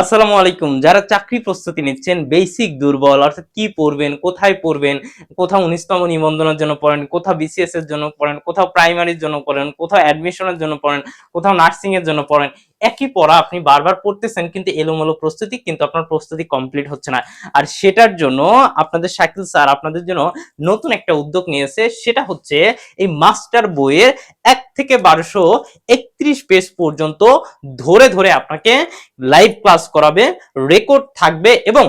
আসসালামু আলাইকুম। যারা চাকরি প্রস্তুতি নিচ্ছেন বেসিক দুর্বল, অর্থাৎ কি পড়বেন, কোথায় পড়বেন, কোথাও উনিশতম নিবন্ধনের জন্য পড়েন, কোথাও বিসিএস এর জন্য পড়েন, কোথাও প্রাইমারির জন্য পড়েন, কোথাও অ্যাডমিশনের জন্য পড়েন, কোথাও নার্সিং এর জন্য পড়েন একই পড়া আপনি বারবার পড়তেছেন কিন্তু এলোমেলো প্রস্তুতি, কিন্তু আপনার প্রস্তুতি কমপ্লিট হচ্ছে না। আর সেটার জন্য আপনাদের শাকিল স্যার আপনাদের জন্য নতুন একটা উদ্যোগ নিয়েছে, সেটা হচ্ছে এই মাস্টার বইয়ের এক থেকে বারোশো একত্রিশ পেজ পর্যন্ত ধরে ধরে আপনাকে লাইভ ক্লাস করাবে রেকর্ড থাকবে এবং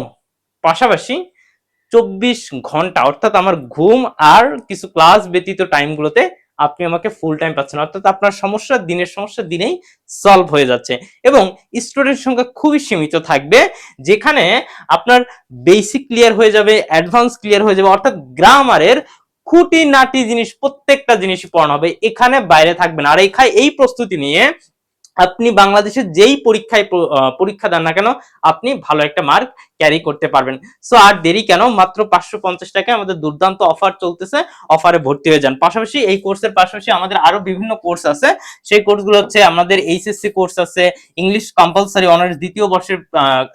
পাশাপাশি চব্বিশ ঘণ্টা অর্থাৎ আমার ঘুম আর কিছু ক্লাস ব্যতীত টাইমগুলোতে আপনি আমাকে ফুল টাইম পাচ্ছেন। অর্থাৎ আপনার সমস্যা দিনের সমস্যা দিনেই সলভ হয়ে যাচ্ছে। এবং স্টুডেন্ট সংখ্যা খুবই সীমিত থাকবে, যেখানে আপনার বেসিক ক্লিয়ার হয়ে যাবে অ্যাডভান্স ক্লিয়ার হয়ে যাবে, অর্থাৎ গ্রামারের খুঁটি নাটি জিনিস, প্রত্যেকটা জিনিস পড়ানো হবে। এখানে বাইরে থাকবেন আর এখানে এই প্রস্তুতি নিয়ে আপনি বাংলাদেশের যেই পরীক্ষায় পরীক্ষা দেন না কেন, আপনি ভালো একটা মার্ক ক্যারি করতে পারবেন। সো আর দেরি কেন? মাত্র পাঁচশো পঞ্চাশ টাকায় আমাদের দুর্দান্ত অফার চলতেছে অফারে ভর্তি হয়ে যান। পাশাপাশি এই কোর্সের পাশাপাশি আমাদের আরও বিভিন্ন কোর্স আছে। সেই কোর্সগুলো হচ্ছে আমাদের এইচএসসি কোর্স আছে ইংলিশ কম্পালসারি অনার্স দ্বিতীয় বর্ষের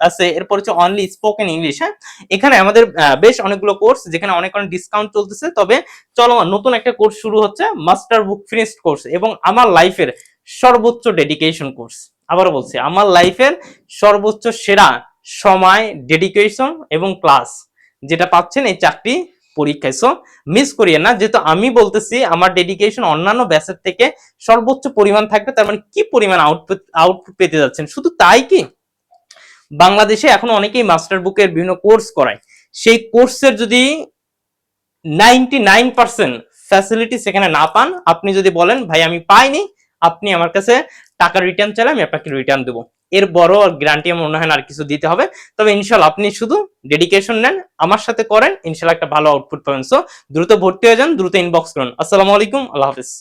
আছে। এরপর হচ্ছে অনলি স্পোকেন ইংলিশ হ্যাঁ? এখানে আমাদের বেশ অনেকগুলো কোর্স যেখানে অনেক অনেক ডিসকাউন্ট চলতেছে। তবে চলো, নতুন একটা কোর্স শুরু হচ্ছে মাস্টার বুক ফিনিশড কোর্স এবং আমার লাইফের সর্বোচ্চ ডেডিকেশন কোর্স আবারও বলছি, আমার লাইফের সর্বোচ্চ সেরা সময় ডেডিকেশন এবং ক্লাস যেটা পাচ্ছেন এই চাকরি পরীক্ষায়। সো মিস করিয়ে না, যেহেতু আমি বলতেছি, আমার ডেডিকেশন অন্যান্য ব্যাচের থেকে সর্বোচ্চ পরিমাণ থাকবে, তার মানে কি পরিমাণ আউটপুট আউটপুট পেতে যাচ্ছেন? শুধু তাই কি? বাংলাদেশে এখন অনেকেই মাস্টার বুকের বিভিন্ন কোর্স করায়। সেই কোর্সের যদি নাইনটি নাইন পার্সেন্ট ফ্যাসিলিটি সেখানে না পান, আপনি যদি বলেন, ভাই, আমি পাইনি আপনি আমার কাছে টাকা রিটার্ন চাইলে আমি আপনাকে রিটার্ন দেবো। এর বড় গ্যারান্টি আমার মনে হয় আর কিছু দিতে হবে। তবে ইনশাল্লাহ আপনি শুধু ডেডিকেশন নেন, আমার সাথে করেন ইনশাল্লাহ একটা ভালো আউটপুট পাবেন। সো দ্রুত ভর্তি হয়ে যান, দ্রুত ইনবক্স করুন। আসসালামু আলাইকুম, আল্লাহ হাফিজ।